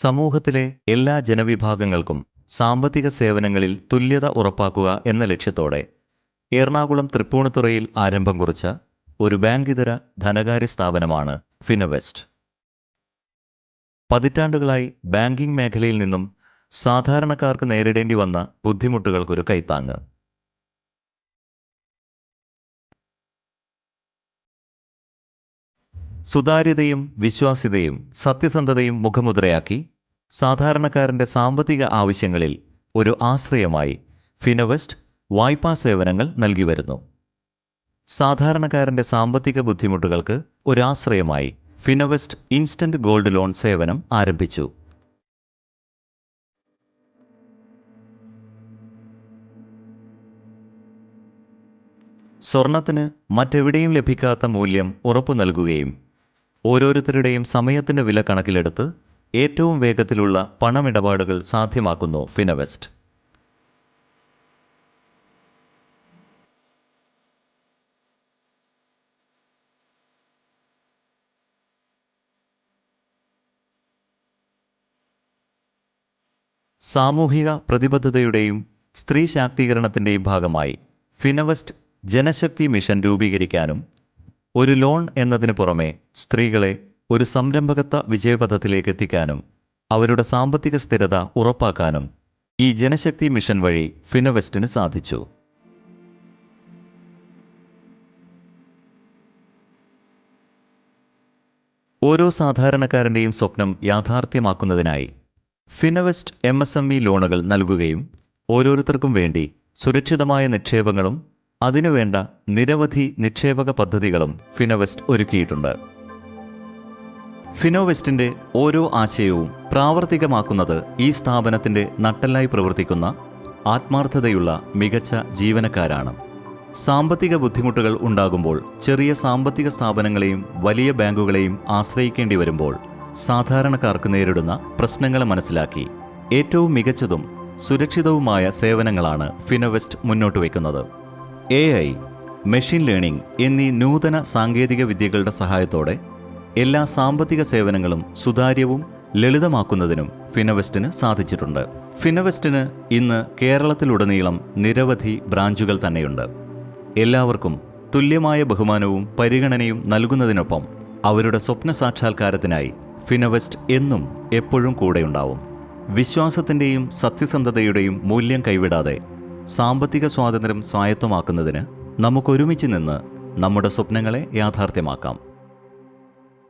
സമൂഹത്തിലെ എല്ലാ ജനവിഭാഗങ്ങൾക്കും സാമ്പത്തിക സേവനങ്ങളിൽ തുല്യത ഉറപ്പാക്കുക എന്ന ലക്ഷ്യത്തോടെ എറണാകുളം തൃപ്പൂണിത്തുറയിൽ ആരംഭം കുറിച്ച ഒരു ബാങ്കിതര ധനകാര്യ സ്ഥാപനമാണ് ഫിനവെസ്റ്റ്. പതിറ്റാണ്ടുകളായി ബാങ്കിംഗ് മേഖലയിൽ നിന്നും സാധാരണക്കാർക്ക് നേരിടേണ്ടി വന്ന ബുദ്ധിമുട്ടുകൾക്കൊരു കൈത്താങ്ങ്. സുതാര്യതയും വിശ്വാസ്യതയും സത്യസന്ധതയും മുഖമുദ്രയാക്കി സാധാരണക്കാരന്റെ സാമ്പത്തിക ആവശ്യങ്ങളിൽ ഒരു ആശ്രയമായി ഫിനവെസ്റ്റ് വായ്പാ സേവനങ്ങൾ നൽകി വരുന്നു. സാധാരണക്കാരന്റെ സാമ്പത്തിക ബുദ്ധിമുട്ടുകൾക്ക് ഒരാശ്രയമായി ഫിനവെസ്റ്റ് ഇൻസ്റ്റന്റ് ഗോൾഡ് ലോൺ സേവനം ആരംഭിച്ചു. സ്വർണത്തിന് മറ്റെവിടെയും ലഭിക്കാത്ത മൂല്യം ഉറപ്പു നൽകുകയും ഓരോരുത്തരുടെയും സമയത്തിന്റെ വില കണക്കിലെടുത്ത് ഏറ്റവും വേഗത്തിലുള്ള പണമിടപാടുകൾ സാധ്യമാക്കുന്നു ഫിനവെസ്റ്റ്. സാമൂഹിക പ്രതിബദ്ധതയുടെയും സ്ത്രീ ശാക്തീകരണത്തിന്റെയും ഭാഗമായി ഫിനവെസ്റ്റ് ജനശക്തി മിഷൻ രൂപീകരിക്കാനും ഒരു ലോൺ എന്നതിന് പുറമെ സ്ത്രീകളെ ഒരു സംരംഭകത്വ വിജയപഥത്തിലേക്ക് എത്തിക്കാനും അവരുടെ സാമ്പത്തിക സ്ഥിരത ഉറപ്പാക്കാനും ഈ ജനശക്തി മിഷൻ വഴി ഫിനവെസ്റ്റിന് സാധിച്ചു. ഓരോ സാധാരണക്കാരന്റെയും സ്വപ്നം യാഥാർത്ഥ്യമാക്കുന്നതിനായി Finvest M S M E ലോണുകൾ നൽകുകയും ഓരോരുത്തർക്കും വേണ്ടി സുരക്ഷിതമായ നിക്ഷേപങ്ങളും അതിനുവേണ്ട നിരവധി നിക്ഷേപക പദ്ധതികളും ഫിനോവെസ്റ്റ് ഒരുക്കിയിട്ടുണ്ട്. ഫിനോവെസ്റ്റിന്റെ ഓരോ ആശയവും പ്രാവർത്തികമാക്കുന്നത് ഈ സ്ഥാപനത്തിന്റെ നട്ടലായി പ്രവർത്തിക്കുന്ന ആത്മാർത്ഥതയുള്ള മികച്ച ജീവനക്കാരാണ്. സാമ്പത്തിക ബുദ്ധിമുട്ടുകൾ ഉണ്ടാകുമ്പോൾ ചെറിയ സാമ്പത്തിക സ്ഥാപനങ്ങളെയും വലിയ ബാങ്കുകളെയും ആശ്രയിക്കേണ്ടി വരുമ്പോൾ സാധാരണക്കാർക്ക് നേരിടുന്ന പ്രശ്നങ്ങളെ മനസ്സിലാക്കി ഏറ്റവും മികച്ചതും സുരക്ഷിതവുമായ സേവനങ്ങളാണ് ഫിനോവെസ്റ്റ് മുന്നോട്ട് വയ്ക്കുന്നത്. എ ഐ മെഷീൻ ലേണിംഗ് എന്നീ നൂതന സാങ്കേതിക വിദ്യകളുടെ സഹായത്തോടെ എല്ലാ സാമ്പത്തിക സേവനങ്ങളും സുതാര്യവും ലളിതമാക്കുന്നതിനും ഫിനവെസ്റ്റിന് സാധിച്ചിട്ടുണ്ട്. ഫിനവെസ്റ്റിന് ഇന്ന് കേരളത്തിലുടനീളം നിരവധി ബ്രാഞ്ചുകൾ തന്നെയുണ്ട്. എല്ലാവർക്കും തുല്യമായ ബഹുമാനവും പരിഗണനയും നൽകുന്നതിനൊപ്പം അവരുടെ സ്വപ്ന സാക്ഷാത്കാരത്തിനായി ഫിനവെസ്റ്റ് എന്നും എപ്പോഴും കൂടെയുണ്ടാവും. വിശ്വാസത്തിന്റെയും സത്യസന്ധതയുടെയും മൂല്യം കൈവിടാതെ സാമ്പത്തിക സ്വാതന്ത്ര്യം സ്വായത്തമാക്കുന്നതിന് നമുക്കൊരുമിച്ച് നിന്ന് നമ്മുടെ സ്വപ്നങ്ങളെ യാഥാർത്ഥ്യമാക്കാം.